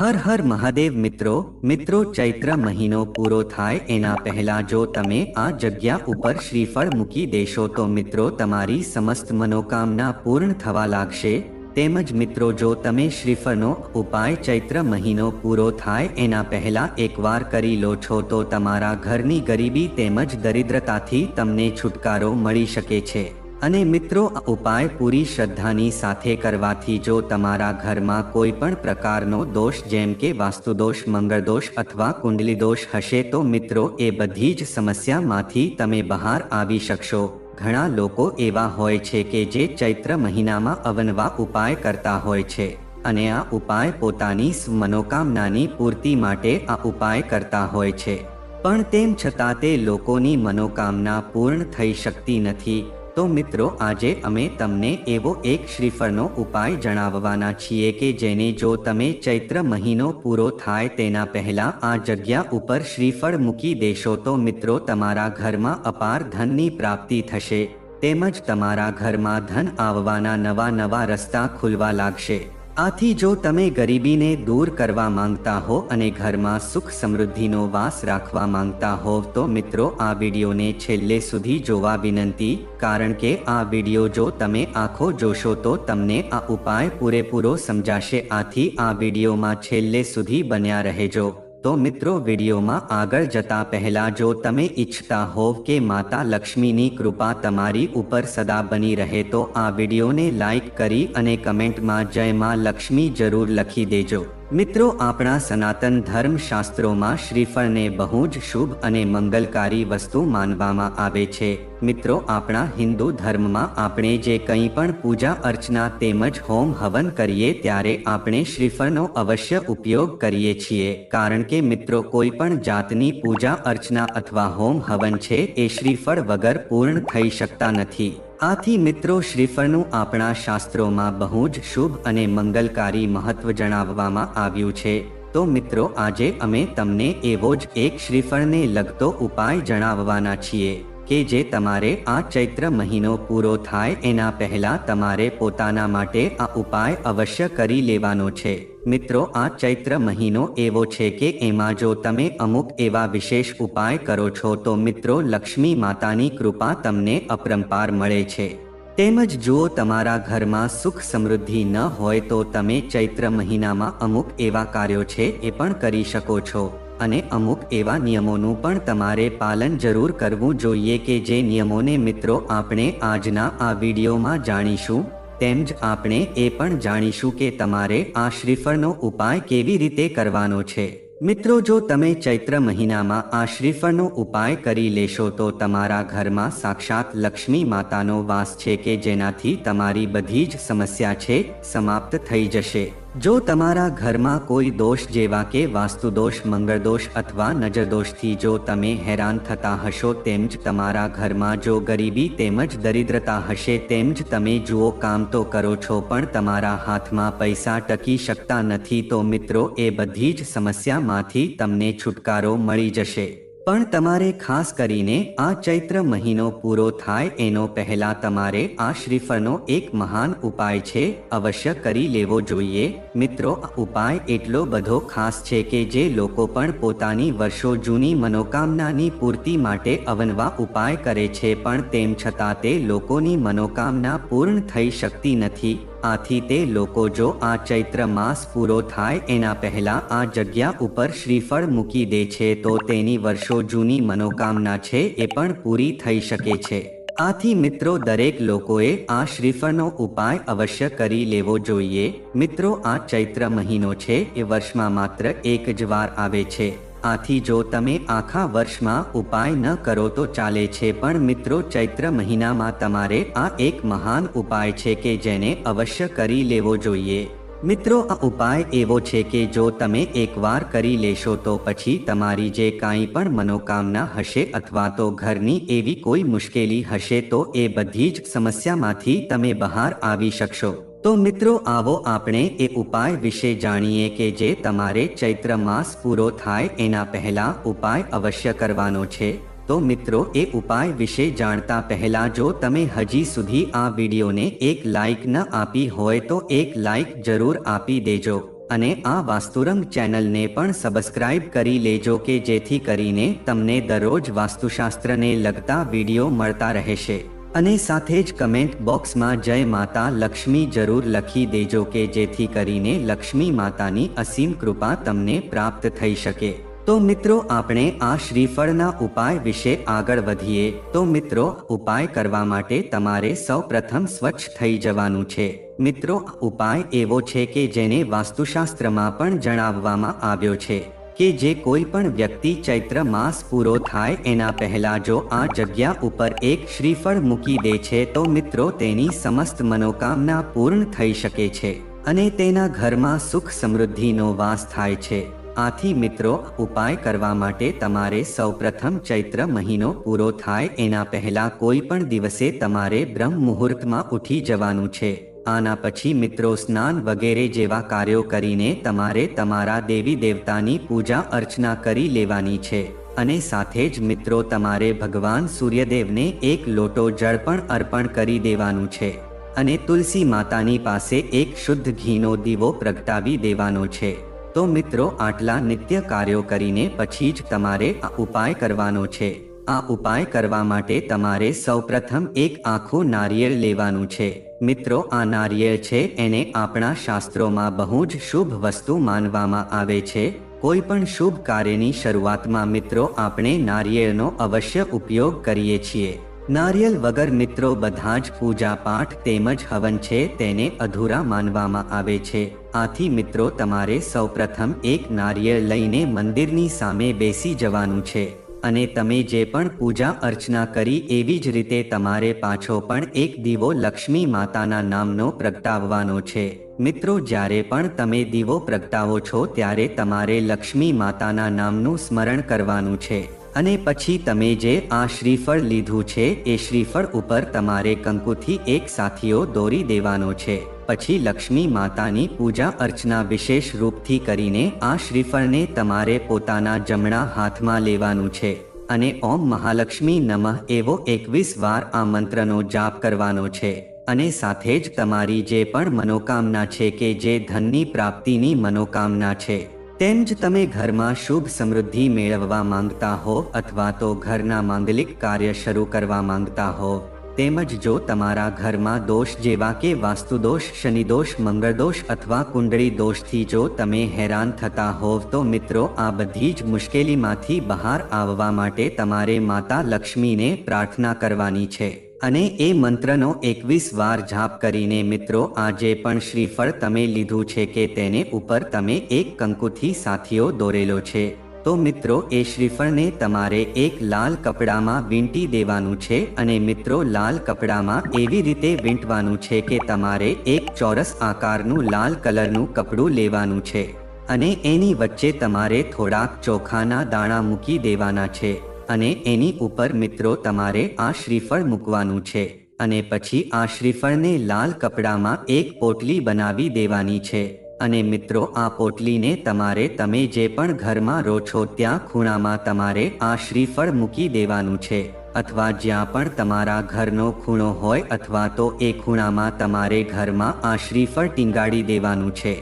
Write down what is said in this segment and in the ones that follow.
હર હર મહાદેવ મિત્રો મિત્રો ચૈત્ર મહિનો પૂરો થાય એના પહેલા જો તમે આ જગ્યા ઉપર શ્રીફળ મૂકી દેશો તો મિત્રો તમારી સમસ્ત મનોકામના પૂર્ણ થવા લાગશે. તેમજ મિત્રો જો તમે શ્રીફળનો ઉપાય ચૈત્ર મહિનો પૂરો થાય એના પહેલા એકવાર કરી લો છો તો તમારા ઘરની ગરીબી તેમજ દરિદ્રતાથી તમને છુટકારો મળી શકે છે. અને મિત્રો, આ ઉપાય પૂરી શ્રદ્ધાની સાથે કરવાથી જો તમારા ઘરમાં કોઈ પણ પ્રકારનો દોષ, જેમ કે વાસ્તુદોષ, મંગળદોષ અથવા કુંડલી દોષ હશે, તો મિત્રો, એ બધી જ સમસ્યામાંથી તમે બહાર આવી શકશો. ઘણા લોકો એવા હોય છે કે જે ચૈત્ર મહિનામાં અવનવા ઉપાય કરતા હોય છે અને આ ઉપાય પોતાની મનોકામનાની પૂર્તિ માટે આ ઉપાય કરતા હોય છે. પણ તેમ છતાં તે લોકોની મનોકામના પૂર્ણ થઈ શકતી નથી. તો મિત્રો, આજે અમે તમને એવો એક શ્રીફળનો ઉપાય જણાવવાના છીએ કે જેને જો તમે ચૈત્ર મહિનો પૂરો થાય તેના પહેલા આ જગ્યા ઉપર શ્રીફળ મૂકી દેશો તો મિત્રો, તમારા ઘરમાં અપાર ધનની પ્રાપ્તિ થશે. તેમજ તમારા ઘરમાં ધન આવવાના નવા નવા રસ્તા ખુલવા લાગશે. આથી જો તમે ગરીબીને દૂર કરવા માંગતા હો અને ઘરમાં સુખ સમૃદ્ધિનો વાસ રાખવા માંગતા હોવ તો મિત્રો આ વિડીયોને છેલ્લે સુધી જોવા વિનંતી, કારણ કે આ વીડિયો જો તમે આખો જોશો તો તમને આ ઉપાય પૂરેપૂરો સમજાશે. આથી આ વિડીયોમાં છેલ્લે સુધી બન્યા રહેજો. તો મિત્રો વિડીયોમાં આગળ જતા પહેલા જો તમે ઈચ્છતા હોવ કે માતા લક્ષ્મીની કૃપા તમારી ઉપર સદા બની રહે તો આ વિડીયોને લાઈક કરી અને કમેન્ટમાં જય માં લક્ષ્મી જરૂર લખી દેજો. મિત્રો, આપણા સનાતન ધર્મશાસ્ત્રોમાં શ્રીફળને બહુ જ શુભ અને મંગલકારી વસ્તુ માનવામાં આવે છે. મિત્રો, આપણા હિન્દુ ધર્મમાં આપણે જે કંઈ પણ પૂજા અર્ચના તેમજ હોમ હવન કરીએ ત્યારે આપણે શ્રીફળનો અવશ્ય ઉપયોગ કરીએ છીએ. કારણ કે મિત્રો, કોઈ પણ જાતની પૂજા અર્ચના અથવા હોમ હવન છે, એ શ્રીફળ વગર પૂર્ણ થઈ શકતા નથી. આથી મિત્રો શ્રીફળનું આપણા શાસ્ત્રોમાં બહુ જ શુભ અને મંગલકારી મહત્વ જણાવવામાં આવ્યું છે. તો મિત્રો આજે અમે તમને એવો જ એક શ્રીફળને લગતો ઉપાય જણાવવાના છીએ. કે જે તમારે આ ચૈત્ર મહિનો પૂરો થાય એના પહેલા તમારે પોતાના માટે આ ઉપાય અવશ્ય કરી લેવાનો છે. મિત્રો, આ ચૈત્ર મહિનો એવો છે કે એમાં જો તમે અમુક એવા વિશેષ ઉપાય કરો છો તો મિત્રો, લક્ષ્મી માતાની કૃપા તમને અપરંપાર મળે છે. તેમજ જો તમારા ઘરમાં સુખ સમૃદ્ધિ ન હોય તો તમે ચૈત્ર મહિનામાં અમુક એવા કાર્યો છે એ પણ કરી શકો છો. અને અમુક એવા નિયમોનું પણ તમારે પાલન જરૂર કરવું જોઈએ કે જે નિયમોને મિત્રો આપણે આજના આ વિડીયોમાં જાણીશું તેમજ આપણે એ પણ જાણીશું કે તમારે આ શ્રીફળનો ઉપાય કેવી રીતે કરવાનો છે. મિત્રો, જો તમે ચૈત્ર મહિનામાં આ શ્રીફળનો ઉપાય કરી લેશો તો તમારા ઘરમાં સાક્ષાત લક્ષ્મી માતાનો વાસ છે કે જેનાથી તમારી બધી જ સમસ્યા છે સમાપ્ત થઈ જશે. જો તમારા ઘરમાં કોઈ દોષ જેવા કે વાસ્તુદોષ, મંગળદોષ અથવા નજરદોષથી જો તમે હેરાન થતા હશો તેમજ તમારા ઘરમાં જો ગરીબી તેમજ દરિદ્રતા હશે તેમજ તમે જુઓ કામ તો કરો છો પણ તમારા હાથમાં પૈસા ટકી શકતા નથી તો મિત્રો એ બધી જ સમસ્યામાંથી તમને છુટકારો મળી જશે. પણ તમારે ખાસ કરીને આ ચૈત્ર મહિનો પૂરો થાય એનો પહેલા તમારે આ શ્રીફળનો એક મહાન ઉપાય છે, અવશ્ય કરી લેવો જોઈએ. મિત્રો, આ ઉપાય એટલો બધો ખાસ છે કે જે લોકો પણ પોતાની વર્ષો જૂની મનોકામનાની પૂર્તિ માટે અવનવા ઉપાય કરે છે, પણ તેમ છતાં તે લોકોની મનોકામના પૂર્ણ થઈ શકતી નથી. આથી તે લોકો જો આ ચૈત્ર માસ પૂરો થાય એના પહેલા આ જગ્યા ઉપર શ્રીફળ મૂકી દે છે તો તેની વર્ષો જૂની મનોકામના છે એ પણ પૂરી થઈ શકે છે. આથી મિત્રો દરેક લોકોએ આ શ્રીફળનો ઉપાય અવશ્ય કરી લેવો જોઈએ. મિત્રો આ ચૈત્ર મહિનો છે એ વર્ષમાં માત્ર એક જ વાર આવે છે. આથી જો તમે આખા વર્ષમાં ઉપાય ન કરો તો ચાલે છે, પણ મિત્રો ચૈત્ર મહિનામાં તમારે આ એક મહાન ઉપાય છે કે જેને અવશ્ય કરી લેવો જોઈએ. મિત્રો આ ઉપાય એવો છે કે જો તમે એકવાર કરી લેશો તો પછી તમારી જે કાંઈ પણ મનોકામના હશે અથવા તો ઘરની એવી કોઈ મુશ્કેલી હશે તો એ બધી જ સમસ્યામાંથી તમે બહાર આવી શકશો. તો મિત્રો, આવો આપણે એ ઉપાય વિશે જાણીએ કે જે તમારે ચૈત્ર માસ પૂરો થાય એના પહેલા ઉપાય અવશ્ય કરવાનો છે. તો મિત્રો, એ ઉપાય વિશે જાણતા પહેલા જો તમે હજી સુધી આ વિડીયોને એક લાઇક ન આપી હોય તો એક લાઇક જરૂર આપી દેજો અને આ વાસ્તુરંગ ચેનલને પણ સબસ્ક્રાઇબ કરી લેજો કે જેથી કરીને તમને દરરોજ વાસ્તુશાસ્ત્રને લગતા વીડિયો મળતા રહેશે. અને સાથે જ કમેન્ટ બોક્સમાં જય માતા લક્ષ્મી જરૂર લખી દેજો કે જેથી કરીને લક્ષ્મી માતાની અસીમ કૃપા તમને પ્રાપ્ત થઈ શકે. તો મિત્રો, આપણે આ શ્રીફળના ઉપાય વિશે આગળ વધીએ. તો મિત્રો, ઉપાય કરવા માટે તમારે સૌ પ્રથમ સ્વચ્છ થઈ જવાનું છે. મિત્રો, ઉપાય એવો છે કે જેને વાસ્તુશાસ્ત્રમાં પણ જણાવવામાં આવ્યો છે. કે જે કોઈ પણ વ્યક્તિ ચૈત્ર માસ પૂરો થાય એના પહેલા જો આ જગ્યા ઉપર એક શ્રીફળ મૂકી દે છે તો મિત્રો તેની સમસ્ત મનોકામના પૂર્ણ થઈ શકે છે અને તેના ઘરમાં સુખ સમૃદ્ધિનો વાસ થાય છે. આથી મિત્રો, ઉપાય કરવા માટે તમારે સૌપ્રથમ ચૈત્ર મહિનો પૂરો થાય એના પહેલા કોઈ પણ દિવસે તમારે બ્રહ્મ મુહૂર્તમાં ઉઠી જવાનું છે. આના પછી મિત્રો સ્નાન વગેરે જેવા કાર્યો કરીને તમારે તમારા દેવી દેવતાની પૂજા અર્ચના કરી લેવાની છે. અને સાથે જ મિત્રો તમારે ભગવાન સૂર્યદેવને એક લોટો જળ પણ અર્પણ કરી દેવાનું છે. અને તુલસી માતાની પાસે એક શુદ્ધ ઘીનો દીવો પ્રગટાવી દેવાનો છે. તો મિત્રો આટલા નિત્ય કાર્યો કરીને પછી જ તમારે આ ઉપાય કરવાનો છે. આ ઉપાય કરવા માટે તમારે સૌપ્રથમ એક આખું નારિયેળ લેવાનું છે. મિત્રો, આ નારિયેળ છે, એને આપણા શાસ્ત્રોમાં બહુ જ શુભ વસ્તુ માનવામાં આવે છે. કોઈ પણ શુભ કાર્યની શરૂઆતમાં મિત્રો, આપણે નારિયેળનો અવશ્ય ઉપયોગ કરીએ છીએ. નારિયેલ વગર મિત્રો, બધા જ પૂજા પાઠ તેમજ હવન છે, તેને અધૂરા માનવામાં આવે છે. આથી મિત્રો, તમારે સૌપ્રથમ એક નારિયેળ લઈને મંદિરની સામે બેસી જવાનું છે. અને તમે જે પણ પૂજા અર્ચના કરી એવી જ રીતે તમારે પાછો પણ એક દીવો લક્ષ્મી માતાના નામનો પ્રગટાવવાનો છે. મિત્રો, જ્યારે પણ તમે દીવો પ્રગટાવો છો, ત્યારે તમારે લક્ષ્મી માતાના નામનું સ્મરણ કરવાનું છે. અને પછી તમે જે આ શ્રીફળ લીધું છે, એ શ્રીફળ ઉપર તમારે કંકુથી એક સાથીઓ દોરી દેવાનો છે. પછી લક્ષ્મી માતાની પૂજા અર્ચના વિશેષ રૂપથી કરીને આ શ્રીફળને તમારે પોતાના જમણા હાથમાં લેવાનું છે અને ઓમ મહાલક્ષ્મી નમઃ એવો એકવીસ વાર આ મંત્રનો જાપ કરવાનો છે. અને સાથે જ તમારી જે પણ મનોકામના છે કે જે ધનની પ્રાપ્તિની મનોકામના છે, તેમ જ તમે ઘરમાં શુભ સમૃદ્ધિ મેળવવા માંગતા હો અથવા તો ઘરના માંગલિક કાર્ય શરૂ કરવા માંગતા હો. તેમજ જો તમારા ઘરમાં દોષ જેવા કે વાસ્તુદોષ, શનિદોષ, મંગળદોષ અથવા કુંડળી દોષથી જો તમે હેરાન થતા હોવ તો મિત્રો, આ બધી જ મુશ્કેલીમાંથી બહાર આવવા માટે તમારે માતા લક્ષ્મીને પ્રાર્થના કરવાની છે. અને એ મંત્રનો એકવીસ વાર જાપ કરીને મિત્રો, આજે પણ શ્રીફળ તમે લીધું છે કે તેને ઉપર તમે એક કંકુથી સાથીઓ દોરેલો છે. તો મિત્રો, એ શ્રીફળને તમારે એક લાલ કપડામાં વીંટી દેવાનું છે અને મિત્રો, લાલ કપડામાં એવી રીતે વીંટવાનું છે કે તમારે એક ચોરસ આકારનું લાલ કલરનું કપડું લેવાનું છે અને એની વચ્ચે તમારે થોડાક ચોખાના દાણા મૂકી દેવાના છે અને એની ઉપર મિત્રો, તમારે આ શ્રીફળ મૂકવાનું છે અને પછી આ શ્રીફળને લાલ કપડામાં એક પોટલી બનાવી દેવાની છે. અને મિત્રો, આ પોટલીને તમારે તમે જે પણ ઘરમાં રહો છો, ત્યાં ખૂણામાં તમારે આ શ્રીફળ મૂકી દેવાનું છે. અથવા જ્યાં પણ તમારા ઘરનો ખૂણો હોય અથવા તો એ ખૂણામાં તમારે ઘરમાં આ શ્રીફળ ટીંગાડી દેવાનું છે.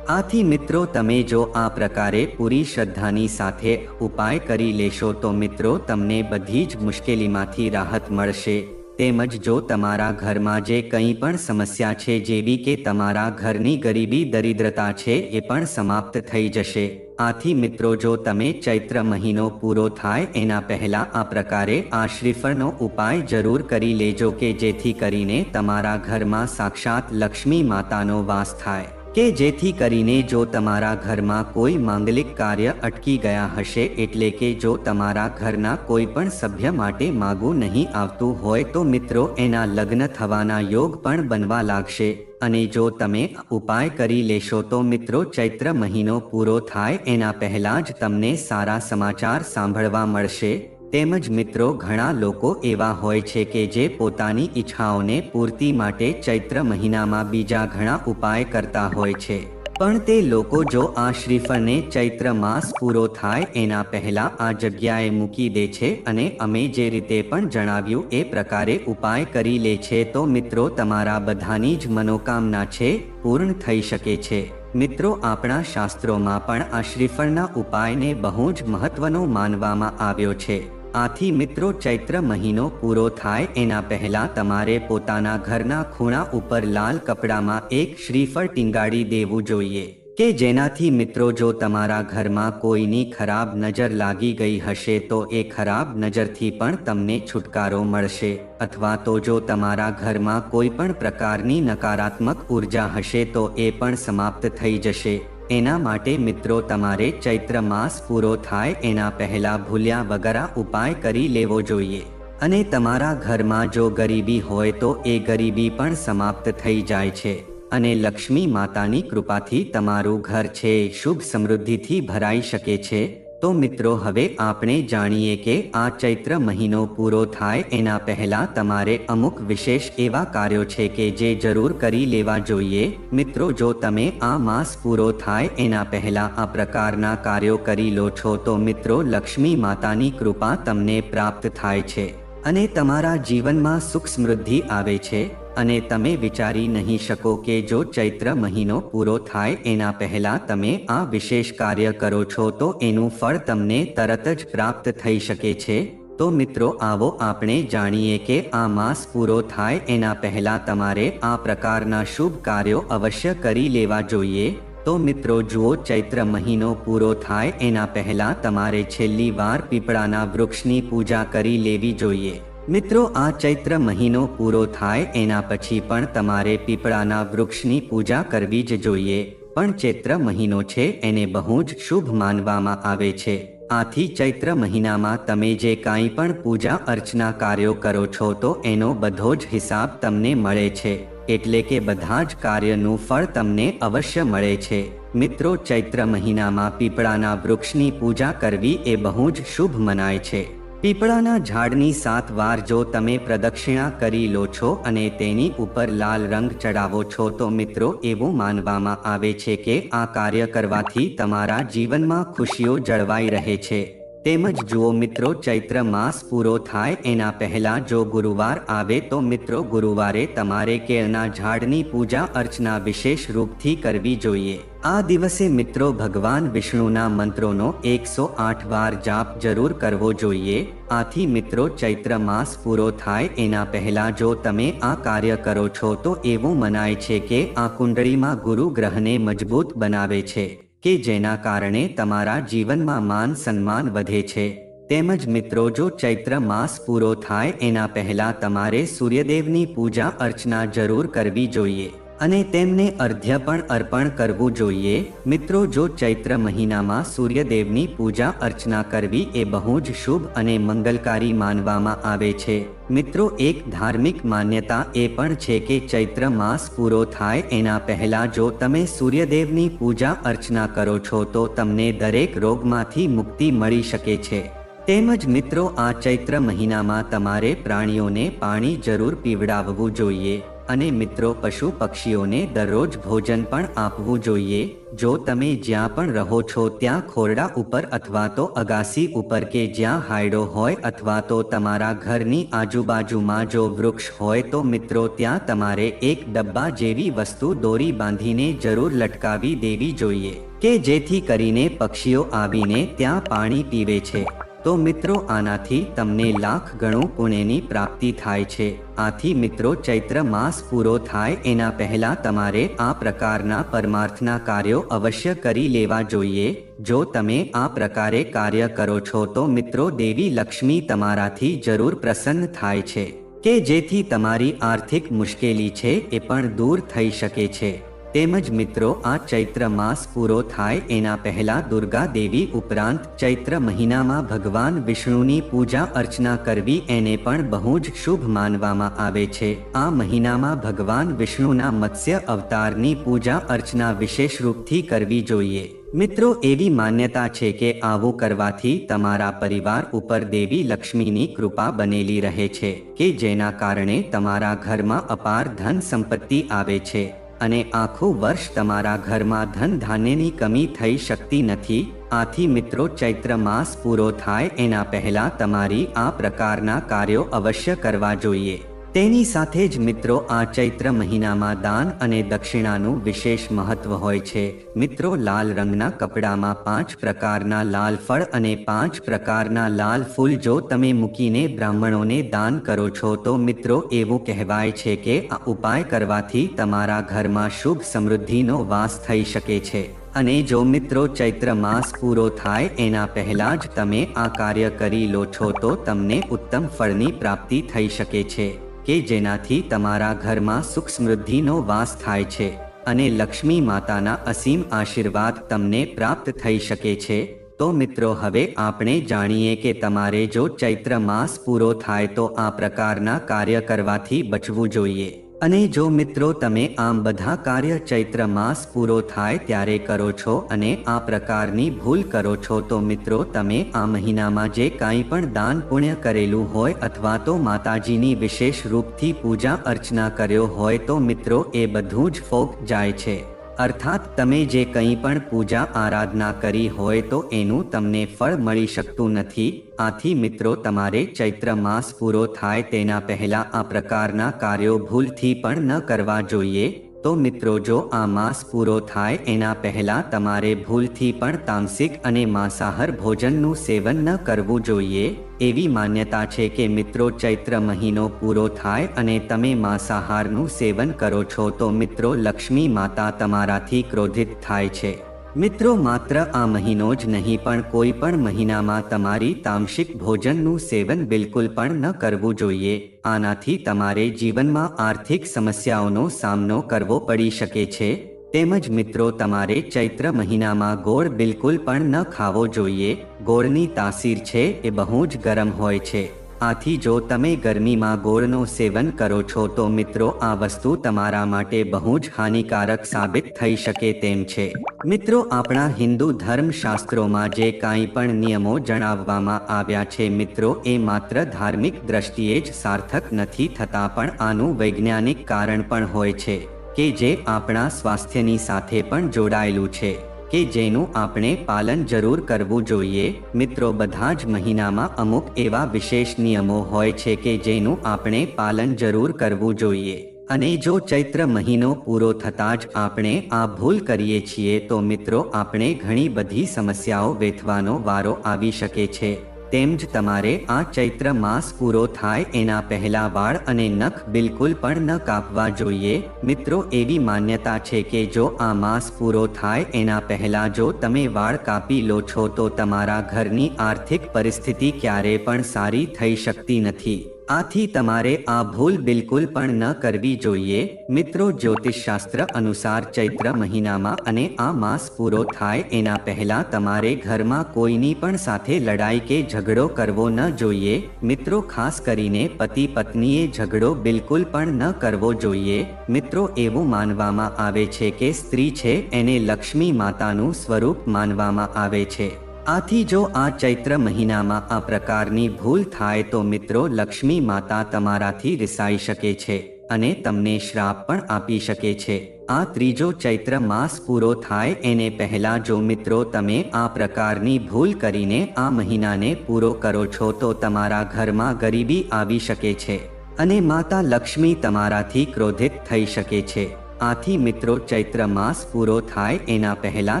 આથી મિત્રો, તમે જો આ પ્રકારે પૂરી શ્રદ્ધાની સાથે ઉપાય કરી લેશો, તો મિત્રો, તમને બધી જ મુશ્કેલીમાંથી રાહત મળશે. તેમજ જો તમારા ઘરમાં જે કંઈ પણ સમસ્યા છે જેવી કે તમારા ઘરની ગરીબી, દરિદ્રતા છે એ પણ સમાપ્ત થઈ જશે. આથી મિત્રો, જો તમે ચૈત્ર મહિનો પૂરો થાય એના પહેલા આ પ્રકારે આ શ્રીફળનો ઉપાય જરૂર કરી લેજો કે જેથી કરીને તમારા ઘરમાં સાક્ષાત લક્ષ્મી માતાનો વાસ થાય. કે જેથી કરીને જો તમારા ઘરમાં કોઈ માંગલિક કાર્ય અટકી ગયા હશે એટલે કે જો તમારા ઘરના કોઈ પણ સભ્ય માટે માગું નહીં આવતું હોય તો મિત્રો એના લગ્ન થવાના યોગ પણ બનવા લાગશે. અને જો તમે ઉપાય કરી લેશો તો મિત્રો ચૈત્ર મહિનો પૂરો થાય એના પહેલા જ તમને સારા સમાચાર સાંભળવા મળશે. તેમજ મિત્રો, ઘણા લોકો એવા હોય છે કે જે પોતાની ઈચ્છાઓને પૂર્તિ માટે ચૈત્ર મહિનામાં બીજા ઘણા ઉપાય કરતા હોય છે. પણ તે લોકો જો આ શ્રીફળને ચૈત્ર માસ પૂરો થાય, એના પહેલા આ જગ્યાએ મૂકી દે છે અને અમે જે રીતે પણ જણાવ્યું એ પ્રકારે ઉપાય કરી લે છે, તો મિત્રો તમારા બધાની જ મનોકામના છે, પૂર્ણ થઈ શકે છે. મિત્રો, આપણા શાસ્ત્રોમાં પણ આ શ્રીફળના ઉપાયને બહુ જ મહત્વનો માનવામાં આવ્યો છે. આથી મિત્રો ચૈત્ર મહિનો પૂરો થાય એના પહેલા તમારે પોતાના ઘરના ખૂણા ઉપર લાલ કપડામાં એક શ્રીફળ ટીંગાડી દેવું જોઈએ કે જેનાથી મિત્રો જો તમારા ઘરમાં કોઈની ખરાબ નજર લાગી ગઈ હશે તો એ ખરાબ નજરથી પણ તમને છુટકારો મળશે. અથવા તો જો તમારા ઘરમાં કોઈ પણ પ્રકારની નકારાત્મક ઊર્જા હશે તો એ પણ સમાપ્ત થઈ જશે. એના માટે મિત્રો તમારે ચૈત્ર માસ પૂરો થાય એના પહેલા ભૂલ્યા વગરા ઉપાય કરી લેવો જોઈએ. અને તમારા ઘરમાં જો ગરીબી હોય તો એ ગરીબી પણ સમાપ્ત થઈ જાય છે. અને લક્ષ્મી માતાની કૃપાથી તમારું ઘર છે, શુભ સમૃદ્ધિથી ભરાઈ શકે છે. તો મિત્રો, હવે આપણે જાણીએ કે આ ચૈત્ર મહિનો પૂરો થાય એના પહેલા તમારે અમુક વિશેષ એવા કાર્યો છે કે જે જરૂર કરી લેવા જોઈએ. મિત્રો, જો તમે આ માસ પૂરો થાય એના પહેલા આ પ્રકારના કાર્યો કરી લો છો તો મિત્રો, લક્ષ્મી માતાની કૃપા તમને પ્રાપ્ત થાય છે. અને તમારા જીવનમાં સુખ સમૃદ્ધિ આવે છે અને તમે વિચારી નહીં શકો કે જો ચૈત્ર મહિનો પૂરો થાય એના પહેલા તમે આ વિશેષ કાર્ય કરો છો તો એનું ફળ તમને તરત જ પ્રાપ્ત થઈ શકે છે. તો મિત્રો, આવો આપણે જાણીએ કે આ માસ પૂરો થાય એના પહેલા તમારે આ પ્રકારના શુભ કાર્યો અવશ્ય કરી લેવા જોઈએ. તો મિત્રો જુઓ ચૈત્ર મહિનો પૂરો થાય, એના પહેલા તમારે છેલ્લી વાર પીપળાના વૃક્ષની પૂજા કરી લેવી જોઈએ. મિત્રો, આ ચૈત્ર મહિનો પૂરો થાય, એના પછી પણ તમારે પીપળાના વૃક્ષની પૂજા કરવી જ જોઈએ. પણ ચૈત્ર મહિનો છે, એને બહુ જ શુભ માનવામાં આવે છે. આથી ચૈત્ર મહિનામાં તમે જે કાંઈ પણ પૂજા અર્ચના કાર્યો કરો છો, તો એનો બધો જ હિસાબ તમને મળે છે. એટલે કે બધા જ કાર્યનું ફળ તમને અવશ્ય મળે છે. મિત્રો, ચૈત્ર મહિનામાં પીપળાના વૃક્ષની પૂજા કરવી એ બહુ જ શુભ મનાય છે. પીપળાના ઝાડની સાત વાર જો તમે પ્રદક્ષિણા કરી લો છો અને તેની ઉપર લાલ રંગ ચડાવો છો તો મિત્રો, એવું માનવામાં આવે છે કે આ કાર્ય કરવાથી તમારા જીવનમાં ખુશીઓ જળવાઈ રહે છે. તેમજ જુઓ મિત્રો, ચૈત્ર માસ પૂરો થાય એના પહેલા જો ગુરુવાર આવે તો મિત્રો ગુરુવારે તમારે કેળના ઝાડની પૂજા અર્ચના વિશેષ રૂપથી કરવી જોઈએ. આ દિવસે મિત્રો ભગવાન વિષ્ણુના મંત્રોનો એકસો આઠ વાર જાપ જરૂર કરવો જોઈએ. આથી મિત્રો, ચૈત્ર માસ પૂરો થાય એના પહેલા જો તમે આ કાર્ય કરો છો તો એવું મનાય છે કે આ કુંડળીમાં ગુરુ ગ્રહને મજબૂત બનાવે છે. કે જેના કારણે તમારા જીવનમાં માન સન્માન વધે છે. તેમજ મિત્રો, જો ચૈત્ર માસ પૂરો થાય, એના પહેલા તમારે સૂર્યદેવની પૂજા અર્ચના જરૂર કરવી જોઈએ. અને તેમને અર્ધ્ય પણ અર્પણ કરવું જોઈએ. મિત્રો, જો ચૈત્ર મહિનામાં સૂર્યદેવની પૂજા અર્ચના કરવી એ બહુ જ શુભ અને મંગલકારી માનવામાં આવે છે. મિત્રો, એક ધાર્મિક માન્યતા એ પણ છે કે ચૈત્ર માસ પૂરો થાય એના પહેલા જો તમે સૂર્યદેવની પૂજા અર્ચના કરો છો તો તમને દરેક રોગમાંથી મુક્તિ મળી શકે છે. તેમજ મિત્રો, આ ચૈત્ર મહિનામાં તમારે પ્રાણીઓને પાણી જરૂર પીવડાવવું જોઈએ. અને મિત્રો પશુ પક્ષીઓને દરરોજ ભોજન પણ આપવું જોઈએ. જો તમે જ્યાં પણ રહો છો ત્યાં ખોરડા ઉપર અથવા તો અગાસી ઉપર કે જ્યાં હાયડો હોય અથવા તો તમારા ઘરની આજુબાજુમાં જો વૃક્ષ હોય તો મિત્રો ત્યાં તમારે એક ડબ્બા જેવી વસ્તુ દોરી બાંધીને જરૂર લટકાવી દેવી જોઈએ. કે જેથી કરીને પક્ષીઓ આવીને ત્યાં પાણી પીવે છે. તો મિત્રો, આનાથી તમને લાખ ગણું પુણ્યની પ્રાપ્તિ થાય છે. આથી મિત્રો, ચૈત્ર માસ પૂરો થાય એના પહેલા તમારે આ પ્રકારના પરમાર્થના કાર્યો અવશ્ય કરી લેવા જોઈએ. જો તમે આ પ્રકારે કાર્ય કરો છો તો મિત્રો, દેવી લક્ષ્મી તમારાથી જરૂર પ્રસન્ન થાય છે. કે જેથી તમારી આર્થિક મુશ્કેલી છે એ પણ દૂર થઈ શકે છે. તેમજ મિત્રો, આ ચૈત્ર માસ પૂરો થાય એના પહેલા દુર્ગા દેવી ઉપરાંત ચૈત્ર મહિનામાં ભગવાન વિષ્ણુની પૂજા અર્ચના કરવી એને પણ બહુ જ શુભ માનવામાં આવે છે. આ મહિનામાં ભગવાન વિષ્ણુના મત્સ્ય અવતારની પૂજા અર્ચના વિશેષ રૂપથી કરવી જોઈએ. મિત્રો, એવી માન્યતા છે કે આવું કરવાથી તમારા પરિવાર ઉપર દેવી લક્ષ્મીની કૃપા બનેલી રહે છે, કે જેના કારણે તમારા ઘરમાં અપાર ધન સંપત્તિ આવે છે. અને આખું વર્ષ તમારા ઘરમાં ધન ધાન્યની કમી થઈ શકતી નથી. આથી મિત્રો, ચૈત્ર માસ પૂરો થાય એના પહેલા તમારી આ પ્રકારના કાર્યો અવશ્ય કરવા જોઈએ. તેની સાથે જ મિત્રો આ ચૈત્ર મહિનામાં દાન અને દક્ષિણાનું વિશેષ મહત્વ હોય છે. મિત્રો, લાલ રંગના કપડામાં પાંચ પ્રકારના લાલ ફળ અને પાંચ પ્રકારના લાલ ફૂલ જો તમે મૂકીને બ્રાહ્મણોને દાન કરો છો તો મિત્રો એવું કહેવાય છે કે આ ઉપાય કરવાથી તમારા ઘરમાં શુભ સમૃદ્ધિનો વાસ થઈ શકે છે. અને જો મિત્રો ચૈત્ર માસ પૂરો થાય એના પહેલા જ તમે આ કાર્ય કરી લો છો તો તમને ઉત્તમ ફળની પ્રાપ્તિ થઈ શકે છે. કે જેનાથી તમારા ઘરમાં સુખ સમૃદ્ધિનો વાસ થાય છે અને લક્ષ્મી માતાના અસીમ આશીર્વાદ તમને પ્રાપ્ત થઈ શકે છે, તો મિત્રો હવે આપણે જાણીએ કે તમારે જો ચૈત્ર માસ પૂરો થાય તો આ પ્રકારના કાર્ય કરવાથી બચવું જોઈએ. અને જો મિત્રો તમે આમ બધા કાર્ય ચૈત્ર માસ પૂરો થાય ત્યારે કરો છો અને આ પ્રકારની ભૂલ કરો છો તો મિત્રો તમે આ મહિનામાં જે કાંઈ પણ દાન પુણ્ય કરેલું હોય અથવા તો માતાજીની વિશેષ રૂપથી પૂજા અર્ચના કર્યો હોય તો મિત્રો એ બધું જ ફોક જાય છે. અર્થાત તમે જે કંઈ પણ પૂજા આરાધના કરી હોય તો એનું તમને ફળ મળી શકતું નથી. આથી મિત્રો, તમારે ચૈત્ર માસ પૂરો થાય તેના પહેલા આ પ્રકારના કાર્યો ભૂલથી પણ ન કરવા જોઈએ. તો મિત્રો, જો આ માસ પૂરો થાય એના પહેલા તમારે ભૂલથી પણ તામસિક અને માંસાહાર ભોજનનું સેવન ન કરવું જોઈએ. એવી માન્યતા છે કે મિત્રો ચૈત્ર મહિનો પૂરો થાય અને તમે માંસાહારનું સેવન કરો છો તો મિત્રો લક્ષ્મી માતા તમારાથી ક્રોધિત થાય છે. મિત્રો માત્ર આ મહિનો જ નહીં પણ કોઈ પણ મહિનામાં તમારી તામસિક ભોજનનું સેવન બિલકુલ પણ ન કરવું જોઈએ. આનાથી તમારે જીવનમાં આર્થિક સમસ્યાઓનો સામનો કરવો પડી શકે છે. તેમજ મિત્રો, તમારે ચૈત્ર મહિનામાં ગોળ બિલકુલ પણ ન ખાવો જોઈએ. ગોળની તાસીર છે એ બહુ જ ગરમ હોય છે. આથી જો તમે ગરમીમાં ગોળનો સેવન કરો છો તો મિત્રો, આ વસ્તુ તમારા માટે બહુ જ હાનિકારક સાબિત થઈ શકે તેમ છે. મિત્રો, આપણા હિન્દુ ધર્મશાસ્ત્રોમાં જે કાંઈ પણ નિયમો જણાવવામાં આવ્યા છે મિત્રો, એ માત્ર ધાર્મિક દ્રષ્ટિએ જ સાર્થક નથી થતા પણ આનું વૈજ્ઞાનિક કારણ પણ હોય છે. કે જે આપણા સ્વાસ્થ્યની સાથે પણ જોડાયેલું છે, કે જેનું આપણે પાલન જરૂર કરવું જોઈએ. મિત્રો, બધા જ મહિનામાં અમુક એવા વિશેષ નિયમો હોય છે કે જેનું આપણે પાલન જરૂર કરવું જોઈએ. અને જો ચૈત્ર મહિનો પૂરો થતાં જ આપણે આ ભૂલ કરીએ છીએ તો મિત્રો, આપણે ઘણી બધી સમસ્યાઓ વેઠવાનો વારો આવી શકે છે. તેમ જ તમારે આ ચૈત્ર માસ પૂરો થાય એના પહેલા વાળ અને નખ બિલકુલ પણ ન કાપવા જોઈએ. મિત્રો, એવી માન્યતા છે કે જો આ માસ પૂરો થાય એના પહેલા જો તમે વાળ કાપી લો છો તો તમારા ઘરની આર્થિક પરિસ્થિતિ ક્યારે પણ સારી થઈ શકતી નથી. આથી તમારે આ ભૂલ બિલકુલ પણ ન કરવી જોઈએ. મિત્રો, જ્યોતિષશાસ્ત્ર અનુસાર ચૈત્ર મહિનામાં અને આ માસ પૂરો થાય એના પહેલા તમારે ઘરમાં કોઈની પણ સાથે લડાઈ કે ઝઘડો કરવો ન જોઈએ. મિત્રો, ખાસ કરીને પતિ પત્નીએ ઝઘડો બિલકુલ પણ ન કરવો જોઈએ. મિત્રો, એવું માનવામાં આવે છે કે સ્ત્રી છે, એને લક્ષ્મી માતાનું સ્વરૂપ માનવામાં આવે છે. આથી જો આ ચૈત્ર મહિનામાં આ પ્રકારની ભૂલ થાય તો મિત્રો લક્ષ્મી માતા તમારાથી રિસાઈ શકે છે અને તમને શ્રાપ પણ આપી શકે છે. આ ત્રીજો ચૈત્ર માસ પૂરો થાય એને પહેલા જો મિત્રો તમે આ પ્રકારની ભૂલ કરીને આ મહિનાને પૂરો કરો છો તો તમારા ઘરમાં ગરીબી આવી શકે છે અને માતા લક્ષ્મી તમારાથી ક્રોધિત થઈ શકે છે. આથી મિત્રો, ચૈત્ર માસ પૂરો થાય એના પહેલા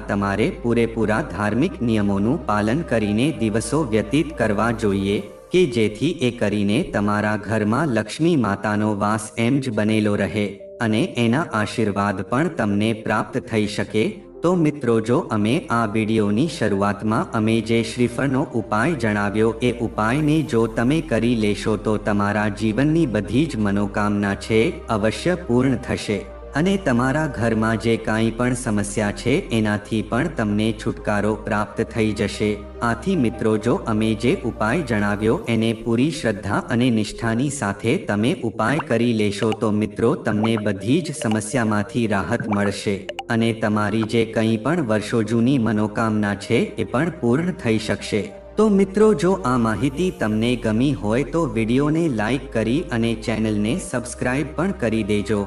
તમારે પૂરેપૂરા ધાર્મિક નિયમોનું પાલન કરીને દિવસો વ્યતીત કરવા જોઈએ કે જેથી એ કરીને તમારા ઘરમાં લક્ષ્મી માતાનો વાસ એમ જ બનેલો રહે અને એના આશીર્વાદ પણ તમને પ્રાપ્ત થઈ શકે. તો મિત્રો, જો અમે આ વિડીયોની શરૂઆતમાં અમે જે શ્રીફળનો ઉપાય જણાવ્યો એ ઉપાયને જો તમે કરી લેશો તો તમારા જીવનની બધી જ મનોકામના છે અવશ્ય પૂર્ણ થશે. અને તમારા ઘરમાં જે કાંઈ પણ સમસ્યા છે, એનાથી પણ તમને છુટકારો પ્રાપ્ત થઈ જશે. આથી મિત્રો, જો અમે જે ઉપાય જણાવ્યો, એને પૂરી શ્રદ્ધા અને નિષ્ઠાની સાથે તમે ઉપાય કરી લેશો, તો મિત્રો, તમને બધી જ સમસ્યામાંથી રાહત મળશે. અને તમારી જે કંઈ પણ વર્ષો જૂની મનોકામના છે, એ પણ પૂર્ણ થઈ શકશે. તો મિત્રો, જો આ માહિતી તમને ગમી હોય, તો વિડીયોને લાઈક કરી અને ચેનલને સબસ્ક્રાઇબ પણ કરી દેજો.